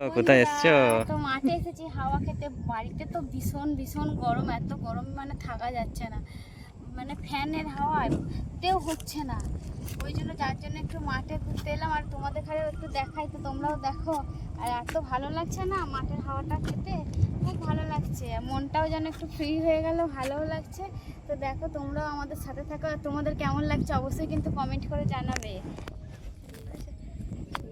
কোথায় এসছো? তো মাঠে এসেছি হাওয়া খেতে। বাড়িতে তো ভীষণ ভীষণ গরম এত গরম মানে থাকা যাচ্ছে না। মানে ফ্যানের হাওয়াতেও হচ্ছে না। ওই জন্য যার জন্য একটু মাঠে ঘুরতে এলাম আর তোমাদের ঘরে একটু দেখাই তো তোমরাও দেখো। আর এত ভালো লাগছে না মাঠের হাওয়াটা খেতে? খুব ভালো লাগছে মনটাও যেন একটু ফ্রি হয়ে গেল ভালোও লাগছে। তো দেখো তোমরাও আমাদের সাথে থাকো আর তোমাদের কেমন লাগছে অবশ্যই কিন্তু কমেন্ট করে জানাবে।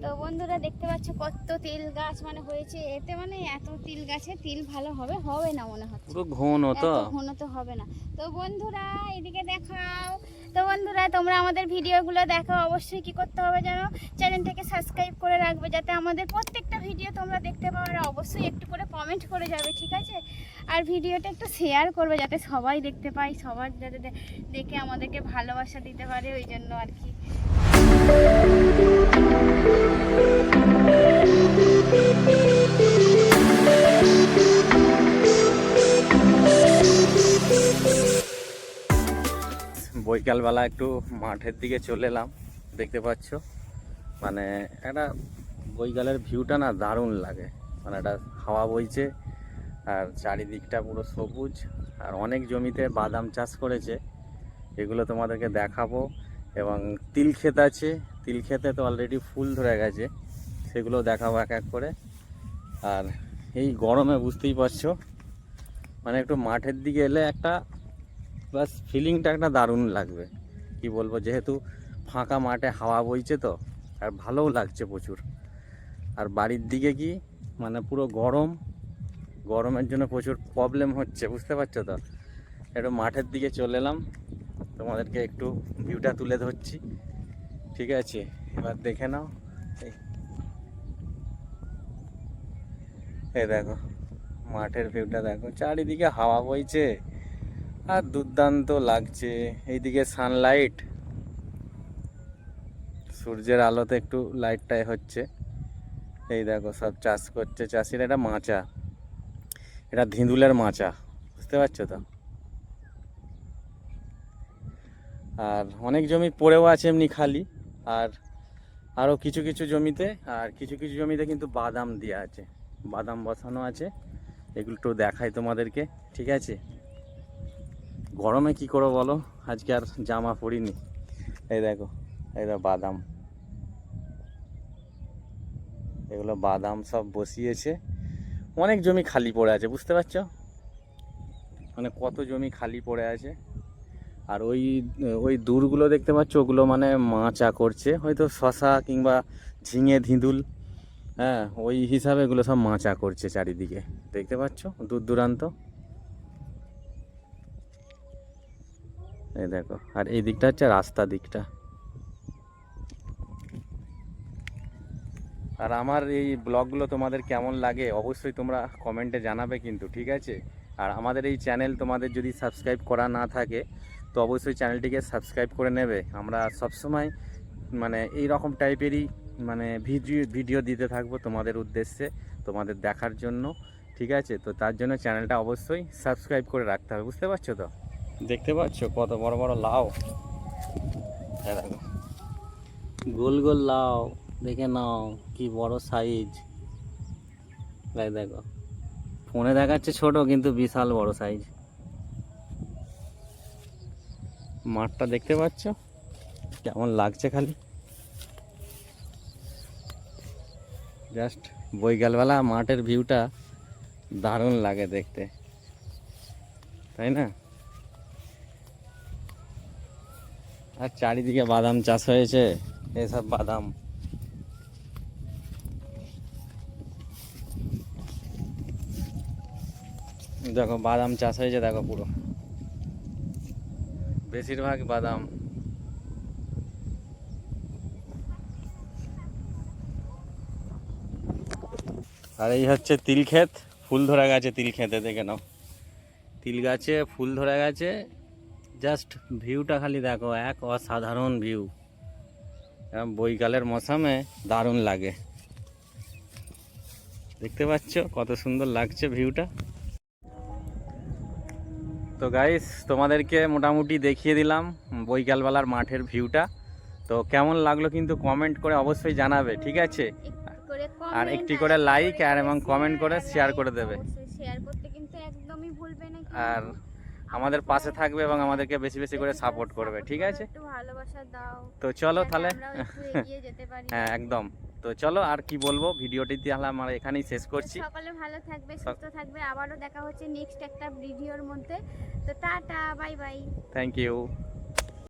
তো বন্ধুরা দেখতে পাচ্ছ কত তিল গাছ মানে হয়েছে। এতে মানে এত তিল গাছে তিল ভালো হবে হবে না মনে হচ্ছে। পুরো ঘন তো। ঘন তো হবে না। তো বন্ধুরা এদিকে দেখাও। তো বন্ধুরা তোমরা আমাদের ভিডিওগুলো দেখো অবশ্যই কি করতে হবে জানো? চ্যানেলটাকে সাবস্ক্রাইব করে রাখবে যাতে আমাদের প্রত্যেকটা ভিডিও তোমরা দেখতে পাও আর অবশ্যই একটু করে কমেন্ট করে যাবে ঠিক আছে? আর ভিডিওটা একটু শেয়ার করবে যাতে সবাই দেখতে পায় সবার যাতে দেখে আমাদেরকে ভালোবাসা দিতে পারে ওই জন্য আর কি। বৈকালবেলা একটু মাঠের দিকে চলে এলাম, দেখতে পাচ্ছ। মানে একটা বৈকালের ভিউটা না দারুণ লাগে। মানে একটা হাওয়া বইছে, আর চারিদিকটা পুরো সবুজ, আর অনেক জমিতে বাদাম চাষ করেছে। এগুলো তোমাদেরকে দেখাবো। এবং তিল ক্ষেত আছে। তিল ক্ষেতে তো অলরেডি ফুল ধরে গেছে। সেগুলো দেখাবো এক এক করে। আর এই গরমে বুঝতেই পারছ মানে একটু মাঠের দিকে এলে একটা বাস ফিলিংটা একটা দারুণ লাগবে। কি বলব, যেহেতু ফাঁকা মাঠে হাওয়া বইছে তো, আর ভালোও লাগছে প্রচুর। আর বাড়ির দিকে কি মানে পুরো গরম, গরমের জন্য প্রচুর প্রবলেম হচ্ছে, বুঝতে পারছ তো? একটু মাঠের দিকে চলে এলাম। তোমাদেরকে একটু ভিউটা তুলে ধরছি। ঠিক আছে, এবার দেখে নাও। এই। দেখো, মাঠের ভিউটা দেখো। চারিদিকে হাওয়া বইছে, আর দুর্দান্ত লাগছে। এইদিকে সানলাইট সূর্যের আলোতে একটু লাইটটাই হচ্ছে। এই দেখো, সব চাষ করছে। চাষিরা এটা মাচা। এটা ধিঁদুলের মাচা। বুঝতে পারছ তো? আর অনেক জমি পড়েও আছে এমনি খালি, আর আরও কিছু কিছু জমিতে, আর কিছু কিছু জমিতে কিন্তু বাদাম দেওয়া আছে, বাদাম বসানো আছে, এগুলো একটু দেখাই তোমাদেরকে, ঠিক আছে? গরমে কি করো বলো? আজকে আর জামা পরিনি। এই দেখো এই দেখো বাদাম। এগুলো বাদাম সব বসিয়েছে। অনেক জমি খালি পড়ে আছে, বুঝতে পারছ? মানে কত জমি খালি পড়ে আছে। আর ওই ওই দূরগুলো দেখতে পাচ্ছ, ওগুলো মানে মাচা করছে। হয়তো শশা কিংবা ঝিঙে, ধিঁদুল হ্যাঁ ওই হিসাবে এগুলো সব মাচা করছে চারিদিকে। দেখতে পাচ্ছ? দূর দূরান্ত। এই দেখো, আর এই দিকটা হচ্ছে রাস্তা দিকটা। আর আমার এই ব্লগগুলো তোমাদের কেমন লাগে অবশ্যই তোমরা কমেন্টে জানাবে কিন্তু, ঠিক আছে? আর আমাদের এই চ্যানেল তোমাদের যদি সাবস্ক্রাইব করা না থাকে অবশ্যই চ্যানেলটিকে সাবস্ক্রাইব করে নেবে। আমরা সবসময় মানে এই রকম টাইপেরই মানে ভিডিও ভিডিও দিতে থাকব তোমাদের উদ্দেশ্যে, তোমাদের দেখার জন্য, ঠিক আছে? তো তার জন্য চ্যানেলটা অবশ্যই সাবস্ক্রাইব করে রাখতে হবে, বুঝতে পারছ তো? দেখতে পাচ্ছ? কত বড় বড় লাউ। গোল গোল লাউ, দেখে নাও, কি বড় সাইজ দেখো। ফোনে দেখাচ্ছে ছোট, কিন্তু বিশাল বড় সাইজ মাঠটা দেখতে পাচ্ছ? কেমন লাগছে খালি? জাস্ট বৈকালবেলা মাঠের ভিউটা দারুণ লাগে দেখতে। তাই না? আর চারিদিকে বাদাম চাষ হয়েছে, এসব বাদাম। দেখো, বাদাম চাষ হয়েছে, দেখো পুরো। বেশিরভাগ বাদাম। আর এই হচ্ছে তিল ক্ষেত, ফুল ধরা গেছে তিল ক্ষেতে, দেখে নাও। তিল গাছে ফুল ধরা গেছে, জাস্ট ভিউটা খালি দেখো, এক অসাধারণ ভিউ। বৈকালের মৌসামে দারুণ লাগে। দেখতে পাচ্ছ কত সুন্দর লাগছে ভিউটা। তো গাইস তোমাদেরকে মোটামুটি দেখিয়ে দিলাম বৈকালবেলার মাঠের ভিউটা তো কেমন লাগল কিন্তু কমেন্ট করে অবশ্যই জানাবে ঠিক আছে? আর একটি করে লাইক আর এবং কমেন্ট করে শেয়ার করে দেবে। আর আমাদের পাশে থাকবে এবং আমাদেরকে বেশি বেশি করে সাপোর্ট করবে ঠিক আছে? তো চলো তাহলে। হ্যাঁ একদম। তো চলো আর কি বলব ভিডিওটি তাহলে আমরা এখানেই শেষ করছি। সকালে ভালো থাকবে সুস্থ থাকবে আবারও দেখা হচ্ছে নেক্সট একটা ভিডিওর মধ্যে। তো tata bye bye thank you